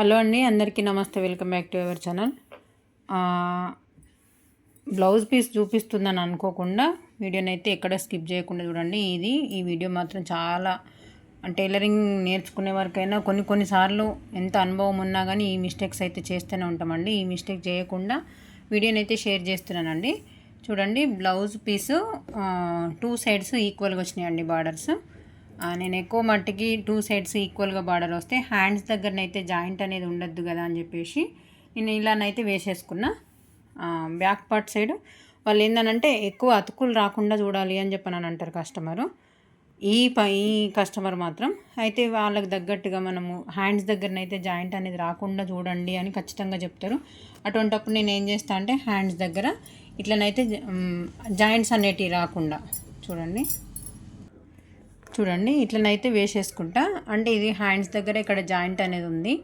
Hello అండి అందరికీ నమస్తే. Welcome back to our channel. Blouse piece చూపిస్తుందని అనుకోకుండా వీడియోని అయితే ఎక్కడ స్కిప్ చేయకుండా చూడండి. ఇది ఈ వీడియో మాత్రం చాలా టైలరింగ్ నేర్చుకునే వరకైనా కొన్ని కొన్నిసార్లు ఎంత అనుభవం ఉన్నా కానీ ఈ మిస్టేక్స్ అయితే చేస్తూనే ఉంటామండి. ఈ మిస్టేక్ చేయకుండా వీడియోని అయితే షేర్ చేస్తున్నానండి. చూడండి బ్లౌజ్ పీసు టూ సైడ్స్ ఈక్వల్గా వచ్చినాయండి బార్డర్స్ నేను ఎక్కువ మట్టికి టూ సైడ్స్ ఈక్వల్గా బార్డర్ వస్తే హ్యాండ్స్ దగ్గరనైతే జాయింట్ అనేది ఉండద్దు కదా అని చెప్పేసి నేను ఇలానైతే వేసేసుకున్నా. బ్యాక్ పార్ట్ సైడ్ వాళ్ళు ఏంటనంటే ఎక్కువ అతుకులు రాకుండా చూడాలి అని చెప్పని అంటారు కస్టమరు. ఈ ప ఈ కస్టమర్ మాత్రం అయితే వాళ్ళకి తగ్గట్టుగా మనము హ్యాండ్స్ దగ్గరనైతే జాయింట్ అనేది రాకుండా చూడండి అని ఖచ్చితంగా చెప్తారు. అటువంటప్పుడు నేను ఏం చేస్తాను అంటే హ్యాండ్స్ దగ్గర ఇట్లనైతే జాయింట్స్ అనేటివి రాకుండా చూడండి. చూడండి ఇట్లనైతే వేసేసుకుంటా. అంటే ఇది హ్యాండ్స్ దగ్గర ఇక్కడ జాయింట్ అనేది ఉంది.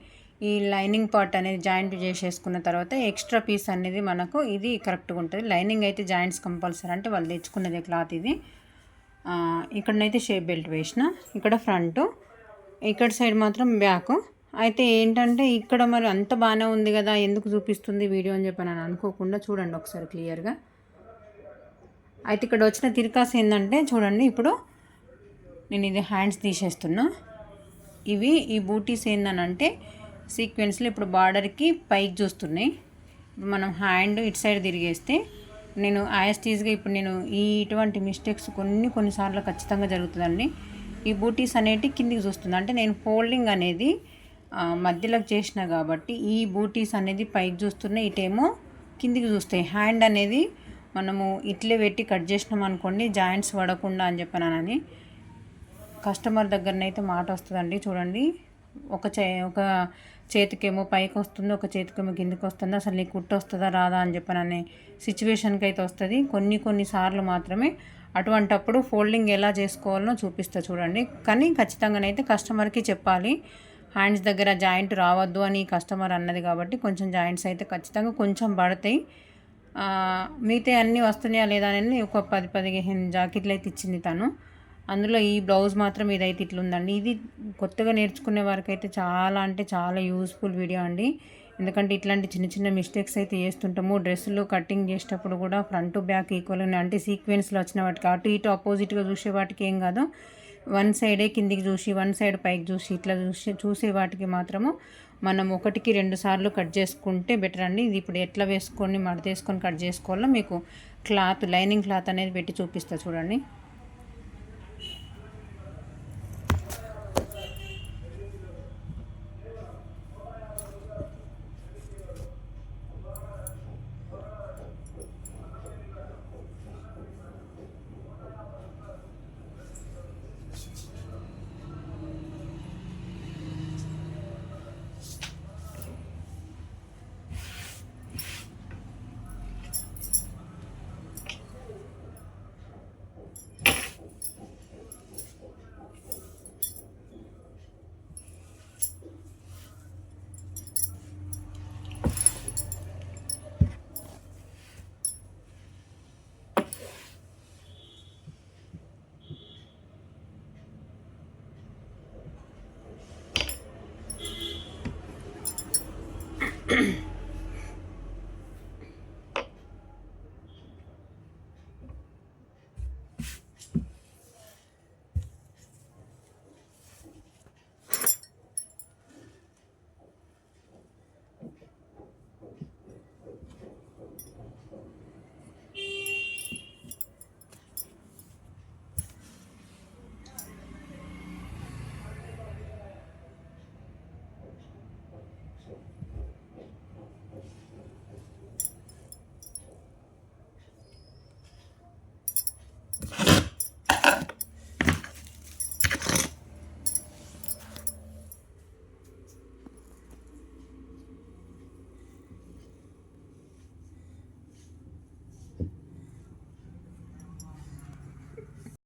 ఈ లైనింగ్ పార్ట్ అనేది జాయింట్ చేసేసుకున్న తర్వాత ఎక్స్ట్రా పీస్ అనేది మనకు ఇది కరెక్ట్గా ఉంటుంది. లైనింగ్ అయితే జాయింట్స్ కంపల్సరీ అంటే వాళ్ళు తెచ్చుకున్నదే క్లాత్ ఇది. ఇక్కడనైతే షేప్ బెల్ట్ వేసిన. ఇక్కడ ఫ్రంట్. ఇక్కడ సైడ్ మాత్రం బ్యాక్. అయితే ఏంటంటే ఇక్కడ మరి అంత బాగానే ఉంది కదా ఎందుకు చూపిస్తుంది వీడియో అని చెప్పి నేను అనుకోకుండా చూడండి ఒకసారి క్లియర్గా. అయితే ఇక్కడ వచ్చిన తిరకాస్ ఏంటంటే చూడండి ఇప్పుడు నేను ఇది హ్యాండ్స్ తీసేస్తున్నా. ఇవి ఈ బూటీస్ ఏందనంటే సీక్వెన్స్లో ఇప్పుడు బార్డర్కి పైకి చూస్తున్నాయి. మనం హ్యాండ్ ఇటు సైడ్ తిరిగేస్తే నేను యాస్టీజ్గా ఇప్పుడు నేను ఈ ఇటువంటి మిస్టేక్స్ కొన్ని కొన్నిసార్లు ఖచ్చితంగా జరుగుతుందండి. ఈ బూటీస్ అనేటి కిందికి చూస్తుంది. అంటే నేను ఫోల్డింగ్ అనేది మధ్యలోకి చేసిన కాబట్టి ఈ బూటీస్ అనేది పైకి చూస్తున్నాయి. ఇటేమో కిందికి చూస్తాయి. హ్యాండ్ అనేది మనము ఇట్లే పెట్టి కట్ చేసినాం అనుకోండి జాయింట్స్ పడకుండా అని చెప్పానని. కస్టమర్ దగ్గరనైతే మాట వస్తుందండి. చూడండి. ఒక చే ఒక చేతికేమో పైకి వస్తుంది ఒక చేతికేమో కిందికి వస్తుంది. అసలు నీకు కుట్టు వస్తుందా రాదా అని చెప్పననే సిచ్యువేషన్కి అయితే వస్తుంది. కొన్ని కొన్ని సార్లు మాత్రమే అటువంటప్పుడు ఫోల్డింగ్ ఎలా చేసుకోవాలో చూపిస్తా చూడండి. కానీ ఖచ్చితంగానైతే కస్టమర్కి చెప్పాలి. హ్యాండ్స్ దగ్గర జాయింట్ రావద్దు అని కస్టమర్ అన్నది కాబట్టి కొంచెం జాయింట్స్ అయితే ఖచ్చితంగా కొంచెం పడతాయి. మిగతా అన్నీ వస్తున్నాయా లేదా అని ఒక పది పదిహేను జాకెట్లు అయితే ఇచ్చింది తను. అందులో ఈ బ్లౌజ్ మాత్రం ఇదైతే ఇట్లుందండి. ఇది కొత్తగా నేర్చుకునే వారికి అయితే చాలా అంటే చాలా యూస్ఫుల్ వీడియో అండి. ఎందుకంటే ఇట్లాంటి చిన్న చిన్న మిస్టేక్స్ అయితే చేస్తుంటాము. డ్రెస్సులు కటింగ్ చేసేటప్పుడు కూడా ఫ్రంట్ బ్యాక్ ఈక్వల్ అంటే సీక్వెన్స్లో వచ్చిన వాటికి అటు ఇటు ఆపోజిట్గా చూసే వాటికి ఏం కాదు. వన్ సైడే కిందికి చూసి వన్ సైడ్ పైకి చూసి ఇట్లా చూసి చూసే వాటికి మాత్రము మనం ఒకటికి రెండు సార్లు కట్ చేసుకుంటే బెటర్ అండి. ఇది ఇప్పుడు ఎట్లా వేసుకొని మడతేసుకొని కట్ చేసుకోవాలో మీకు క్లాత్ లైనింగ్ క్లాత్ అనేది పెట్టి చూపిస్తా చూడండి.